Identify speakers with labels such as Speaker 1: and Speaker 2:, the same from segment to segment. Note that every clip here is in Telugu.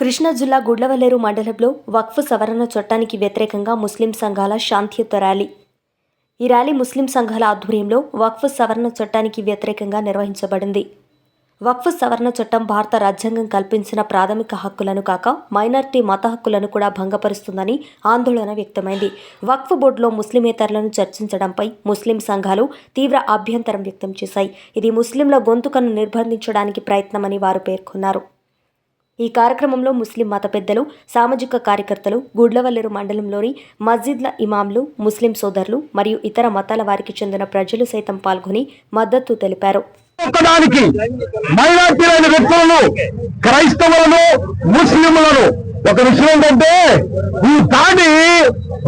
Speaker 1: కృష్ణా జిల్లా గుడ్లవల్లేరు మండలంలో వక్ఫ్ సవరణ చట్టానికి వ్యతిరేకంగా ముస్లిం సంఘాల శాంతియుత ర్యాలీ. ఈ ర్యాలీ ముస్లిం సంఘాల ఆధ్వర్యంలో వక్ఫ్ సవరణ చట్టానికి వ్యతిరేకంగా నిర్వహించబడింది. వక్ఫ్ సవరణ చట్టం భారత రాజ్యాంగం కల్పించిన ప్రాథమిక హక్కులను కాక మైనార్టీ మత హక్కులను కూడా భంగపరుస్తుందని ఆందోళన వ్యక్తమైంది. వక్ఫ్ బోర్డులో ముస్లిమేతరులను చర్చించడంపై ముస్లిం సంఘాలు తీవ్ర అభ్యంతరం వ్యక్తం చేశాయి. ఇది ముస్లింల గొంతుకను నిర్బంధించడానికి ప్రయత్నమని వారు పేర్కొన్నారు. ఈ కార్యక్రమంలో ముస్లిం మత పెద్దలు సామాజిక కార్యకర్తలు గుడ్లవల్లేరు మండలంలోని మస్జిద్ల ఇమాంలు ముస్లిం సోదరులు మరియు ఇతర మతాల వారికి చెందిన ప్రజలు సైతం పాల్గొని మద్దతు తెలిపారు.
Speaker 2: ఒక్కదానికి మైనార్టీలైన వ్యక్తులను క్రైస్తవులను ముస్లింలను ఒక విషయం ఏంటంటే ఈ దాడి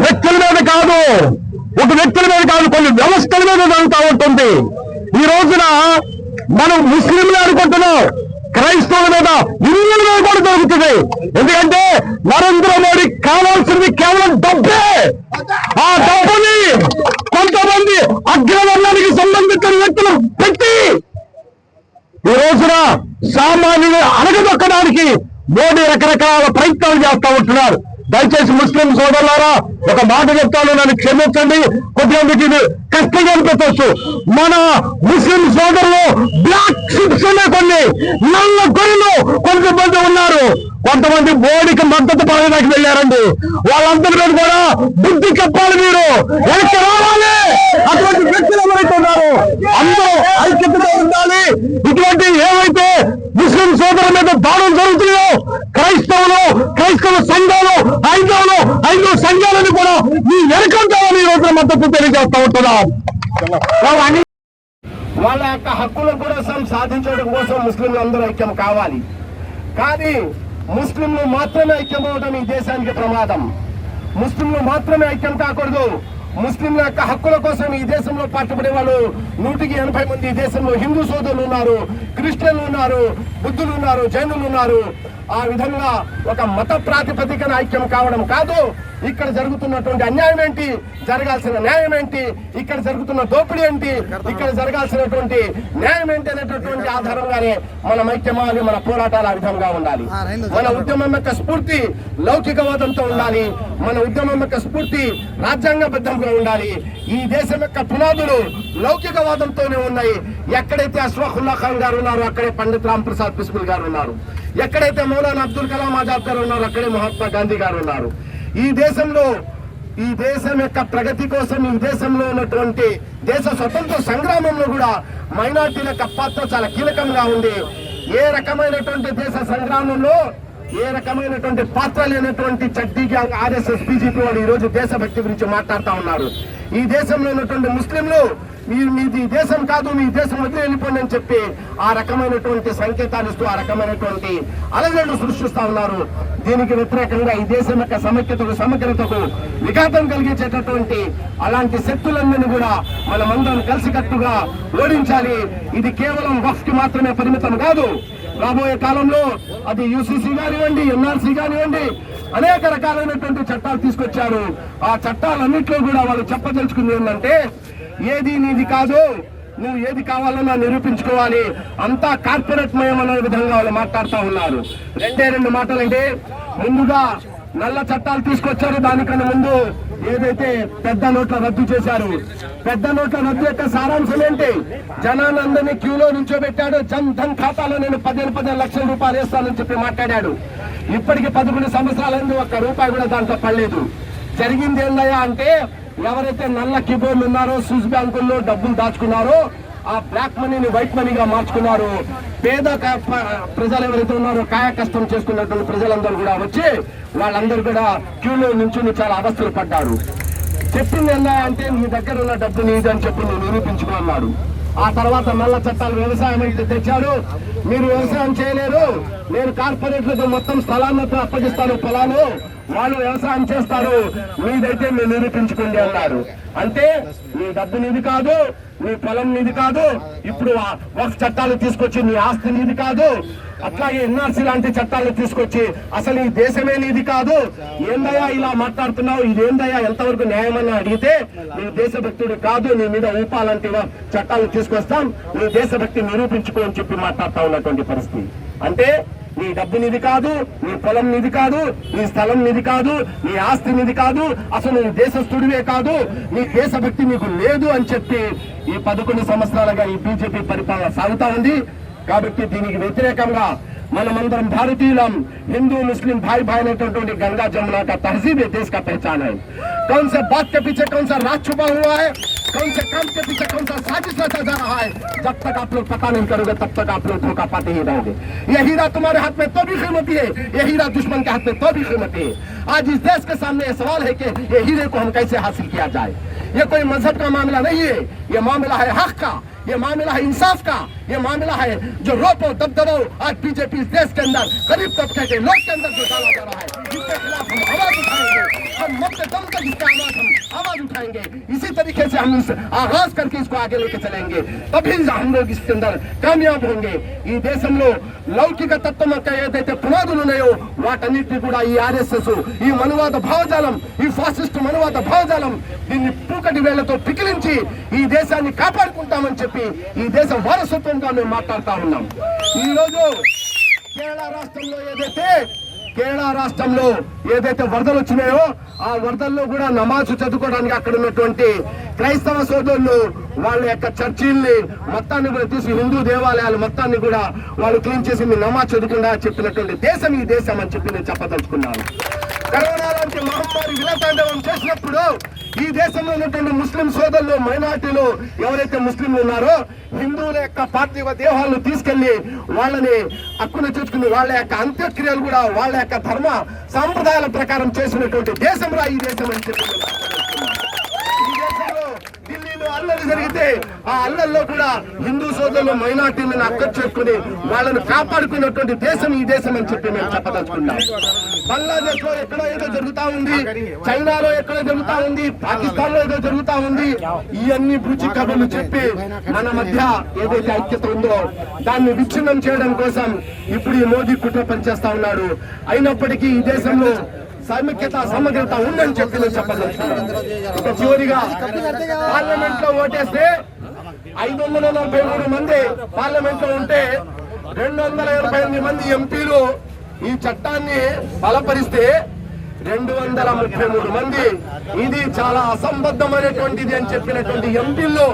Speaker 2: వ్యక్తుల మీద కాదు ఒక వ్యక్తుల మీద కాదు కొన్ని వ్యవస్థల మీద జరుగుతూ ఉంటుంది. ఈ రోజున మనం ముస్లింలు అనుకుంటున్నాం. రాష్ట్రాల మీద హిందువుల కూడా జరుగుతుంది ఎందుకంటే నరేంద్ర మోడీ కావాల్సింది కేవలం డబ్బే. ఆ డబ్బుని కొంతమంది అగ్రవర్ణానికి సంబంధించిన వ్యక్తులు పెట్టి ఈ రోజున సామాన్యులు అణగదొక్కడానికి మోడీ రకరకాల ప్రయత్నాలు చేస్తూ ఉంటున్నారు. దయచేసి ముస్లిం సోదరులారా ఒక మాట చెప్తాను నన్ను క్షమించండి. కొద్దిగా మీకు ఇది కష్టంగా అనిపించవచ్చు మన ముస్లిం సోదరులు బ్లాక్ షిప్స్ అనే ఉంది నల్ల గొర్రెలు కొంతమంది ఉన్నారు. కొంతమంది బోడికి మద్దతు పడడానికి వెళ్ళారండి. వాళ్ళందరి మీద కూడా బుద్ధి చెప్పాలి మీరు. వెనక్కి రావాలి. అటువంటి వ్యక్తులు ఎవరైతే ఉన్నారు అందరూ ఐక్యతగా ఉండాలి. ఇటువంటి ఏవైతే ముస్లిం సోదరుల మీద దాడులు జరుగుతున్నాయో క్రైస్తవులు క్రైస్తవ సంఘాలు ఐదవులు ఐదు సంఘాలను కూడా మీ వెనకంటామని ఈ రోజున మద్దతు తెలియజేస్తా ఉంటున్నాం.
Speaker 3: వాళ్ళ యొక్క హక్కుల కోసం సాధించడం కోసం ముస్లింలు అందరూ ఐక్యం కావాలి. కానీ ముస్లింలు మాత్రమే ఐక్యం అవడం ఈ దేశానికి ప్రమాదం. ముస్లింలు మాత్రమే ఐక్యం కాకూడదు. ముస్లింల యొక్క హక్కుల కోసం ఈ దేశంలో పాటుపడే వాళ్ళు నూటికి ఎనభై మంది ఈ దేశంలో హిందూ సోదరులు ఉన్నారు క్రిస్టియన్లు ఉన్నారు బుద్ధులు ఉన్నారు జైనులు ఉన్నారు. ఆ విధంగా ఒక మత ప్రాతిపదికన ఐక్యం కావడం కాదు. ఇక్కడ జరుగుతున్నటువంటి అన్యాయం ఏంటి? జరగాల్సిన న్యాయం ఏంటి? ఇక్కడ జరుగుతున్న దోపిడీ ఏంటి? ఇక్కడ జరగాల్సినటువంటి న్యాయం ఏంటి అనేటటువంటి ఆధారంగానే మన ఐక్యమాలి మన పోరాటాలు ఆ విధంగా ఉండాలి. మన ఉద్యమం యొక్క స్ఫూర్తి లౌకికవాదంతో ఉండాలి. మన ఉద్యమం యొక్క స్ఫూర్తి రాజ్యాంగబద్ధంగా ఉండాలి. ఈ దేశం యొక్క పునాదులు లౌకికవాదంతోనే ఉన్నాయి. ఎక్కడైతే అష్రఫుల్లా ఖాన్ గారు ఉన్నారో అక్కడే పండిత్ రామ్ ప్రసాద్ బిస్మిల్ గారు ఉన్నారు. ఎక్కడైతే మౌలానా అబ్దుల్ కలాం ఆజాద్ గారు ఉన్నారో అక్కడే మహాత్మా గాంధీ గారు ఉన్నారు. ఈ దేశంలో ఈ దేశం యొక్క ప్రగతి కోసం ఈ దేశంలో ఉన్నటువంటి దేశ స్వతంత్ర సంగ్రామంలో కూడా మైనార్టీల యొక్క పాత్ర చాలా కీలకంగా ఉంది. ఏ రకమైనటువంటి దేశ సంగ్రామంలో ఏ రకమైనటువంటి పాత్ర లేనటువంటి చడ్డీ గ్యాంగ్ ఆర్ఎస్ఎస్ బీజేపీ వాళ్ళు ఈరోజు దేశభక్తి గురించి మాట్లాడుతూ ఉన్నారు. ఈ దేశంలో ఉన్నటువంటి ముస్లింలు మీరు మీది దేశం కాదు మీ దేశం వదిలి వెళ్ళిపోండి అని చెప్పి ఆ రకమైనటువంటి సంకేతాలు ఇస్తూ ఆ రకమైనటువంటి అలజడులు సృష్టిస్తా ఉన్నారు. దీనికి వ్యతిరేకంగా ఈ దేశం యొక్క సమైక్యతకు సమగ్రతకు విఘాతం కలిగించేటటువంటి అలాంటి శక్తులన్నీ కూడా మనమందరం కలిసికట్టుగా ఓడించాలి. ఇది కేవలం వఫ్కి మాత్రమే పరిమితం కాదు. రాబోయే కాలంలో అది యూసీసీ కానివ్వండి ఎన్ఆర్సీ కానివ్వండి అనేక రకాలైనటువంటి చట్టాలు తీసుకొచ్చారు. ఆ చట్టాలన్నింటిలో కూడా వాళ్ళు చెప్పదలుచుకుంది ఏంటంటే ఏది నీది కాదు నువ్వు ఏది కావాలన్నా నిరూపించుకోవాలి. అంతా కార్పొరేట్ మయం అనే విధంగా వాళ్ళు మాట్లాడుతూ ఉన్నారు. రెండే రెండు మాటలంటే ముందుగా నల్ల చట్టాలు తీసుకొచ్చారు. దానికన్నా ముందు ఏదైతే పెద్ద నోట్ల రద్దు చేశారు పెద్ద నోట్ల రద్దు యొక్క సారాంశం ఏంటి? జనానందరినీ క్యూలో నుంచోబెట్టాడు. జన్ ధన్ ఖాతాలో నేను పదిహేను పదిహేను లక్షల రూపాయలు వేస్తానని చెప్పి మాట్లాడాడు. ఇప్పటికి పదకొండు సంవత్సరాలైంది ఒక్క రూపాయి కూడా దాంట్లో పడలేదు. జరిగింది ఏందయ్యా అంటే ఎవరైతే నల్ల కీబోర్డ్లు ఉన్నారో స్విస్ బ్యాంకుల్లో డబ్బులు దాచుకున్నారో ఆ బ్లాక్ మనీని వైట్ మనీగా మార్చుకున్నారు. పేద ప్రజలు ఎవరైతే ఉన్నారో కాయ కష్టం చేసుకున్నటువంటి ప్రజలందరూ కూడా వచ్చి వాళ్ళందరూ కూడా క్యూలో నుంచి చాలా అవస్థలు పడ్డారు. చెప్పింది ఎలా అంటే మీ దగ్గర ఉన్న డబ్బు నీది అని చెప్పి నువ్వు నిరూపించుకున్నాడు ఆ తర్వాత నల్ల చట్టాలు వ్యవసాయం అయితే తెచ్చారు మీరు వ్యవసాయం చేయలేరు. నేను కార్పొరేట్లకు మొత్తం స్థలాన్ని అప్పగిస్తాను పొలాలు. వాళ్ళు వ్యవసాయం చేస్తారు. మీదైతే మీరు నిరూపించుకోండి అన్నారు. అంటే నీ డబ్బు నీది కాదు నీ పొలం నీది కాదు ఇప్పుడు ఆ చట్టాలు తీసుకొచ్చి నీ ఆస్తి నీది కాదు. అట్లాగే ఎన్ఆర్సీ లాంటి చట్టాలు తీసుకొచ్చి అసలు ఈ దేశమే నీది కాదు. ఏందయ్యా ఇలా మాట్లాడుతున్నావు? ఇదేందయ్యా? ఎంతవరకు న్యాయమని అడిగితే నీ దేశభక్తుడు కాదు నీ మీద ఊపాలంటే చట్టాలు తీసుకొస్తాం. నీ దేశభక్తి నిరూపించుకో అని చెప్పి మాట్లాడుతా ఉన్నటువంటి పరిస్థితి. అంటే నీ డబ్బు నీది కాదు నీ పొలం నీది కాదు నీ స్థలం నీది కాదు నీ ఆస్తి నీది కాదు అసలు నీ దేశస్థుడివే కాదు నీ దేశభక్తి నీకు లేదు అని చెప్పి ఈ పదకొండు సంవత్సరాలుగా ఈ బీజేపీ పరిపాలన సాగుతా ఉంది కాబట్టి దీనికి వ్యతిరేకంగా మనమందరం భారతీయులం हिंदू मुस्लिम भाई भाई ने तो गंगा जमुना का तहजीब है देश का पहचान है कौन से बात के पीछे कौन सा राज छुपा हुआ है कौन से काम के पीछे कौन सा साजिश रचा जा रहा है? जब तक आप लोग पता नहीं करोगे, तब तक आप लोग धोखा पाते ही रहोगे। ये हीरा तुम्हारे हाथ में तो भी कीमती है, ये हीरा दुश्मन के हाथ में तो भी कीमती है। आज इस देश के सामने ये सवाल है कि ये हीरे को हम कैसे हासिल किया जाए? ये कोई मज़हब का मामला नहीं है, ये मामला है हक का, ये मामला है इंसाफ का, ये मामला है जो रोपो, दबदबो, आज बीजेपी देश के अंदर गरीब तबके के लोग के अंदर जो डाला जा रहा है, इसके खिलाफ हम आवाज़ उठाएँगे। हम मरते दम तक इसका आवाज़ हम, आवाज़ उठाएँगे। इसी हम इस आगाज करके इसको आगे लेके चलेंगे तभी हम लोग इसके अंदर कामयाब होंगे ఈ దేశంలో లౌకిక తత్వం యొక్క ఏదైతే పునాదులు ఉన్నాయో వాటన్నిటిని కూడా ఈ ఆర్ఎస్ఎస్ ఈ మనువాద భావజాలం ఈ ఫాసిస్ట్ మనువాద భావజాలం దీన్ని పూకటి వేళ్లతో పికిలించి ఈ దేశాన్ని కాపాడుకుంటామని చెప్పి ఈ దేశ వారసత్వంగా మేము మాట్లాడుతా ఉన్నాం ఈ రోజు కేరళ రాష్ట్రంలో ఏదైతే కేరళ రాష్ట్రంలో ఏదైతే వరదలు వచ్చినాయో ఆ వరదల్లో కూడా నమాజు చదువుకోవడానికి అక్కడ ఉన్నటువంటి క్రైస్తవ సోదరులు వాళ్ళ యొక్క చర్చిల్ని మొత్తాన్ని కూడా తీసి హిందూ దేవాలయాలు మొత్తాన్ని కూడా వాళ్ళు క్లీన్ చేసి మీ నమాజ్ చదువుకుండా చెప్పినటువంటి దేశం ఈ దేశం అని చెప్పి నేను చెప్పదలుచుకున్నాను. కరోనా లాంటి మహమ్మారి విలతాండవం చేసినప్పుడు ఈ దేశంలో ఉన్నటువంటి ముస్లిం సోదరులు మైనార్టీలు ఎవరైతే ముస్లింలు ఉన్నారో హిందువుల యొక్క పార్థివ దేహాలను తీసుకెళ్ళి వాళ్ళని అక్కున చూసుకుని వాళ్ళ యొక్క అంత్యక్రియలు కూడా వాళ్ళ యొక్క ధర్మ సాంప్రదాయాల ప్రకారం చేసినటువంటి దేశం రా ఈ దేశం అని చెప్పి నేను ఢిల్లీలో అల్లరి జరిగితే ఆ అల్లల్లో కూడా హిందూ సోదరులు మైనార్టీలను అక్కడ చేసుకుని వాళ్ళని కాపాడుకున్నటువంటి దేశం ఈ దేశం అని చెప్పి మేము చెప్పదలుచుకున్నాం బంగ్లాదేశ్లో ఎక్కడో ఏదో జరుగుతా ఉంది చైనాలో ఎక్కడో జరుగుతా ఉంది పాకిస్తాన్లో ఏదో జరుగుతా ఉంది. ఇవన్నీ బుచి కబుర్లు చెప్పి మన మధ్య ఏదైతే ఐక్యత ఉందో దాన్ని విచ్ఛిన్నం చేయడం కోసం ఇప్పుడు ఈ మోదీ కుట్ర పనిచేస్తా ఉన్నాడు. అయినప్పటికీ ఈ దేశంలో సమైక్యత సమగ్రత ఉందని చెప్పి నేను చెప్పదలుచుకున్నాను చివరిగా పార్లమెంట్లో ఓటేస్తే ఐదు వందల నలభై మూడు మంది పార్లమెంట్లో ఉంటే రెండు వందల ఎనభై ఎనిమిది మంది ఎంపీలు ఈ చట్టాన్ని బలపరిస్తే రెండు వందల ముప్పై మూడు మంది. ఇది చాలా అసంబద్ధమైనటువంటిది అని చెప్పినటువంటి ఎంపీల్లో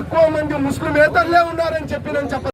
Speaker 3: ఎక్కువ మంది ముస్లిమేతరులే ఉన్నారని చెప్పినని చెప్ప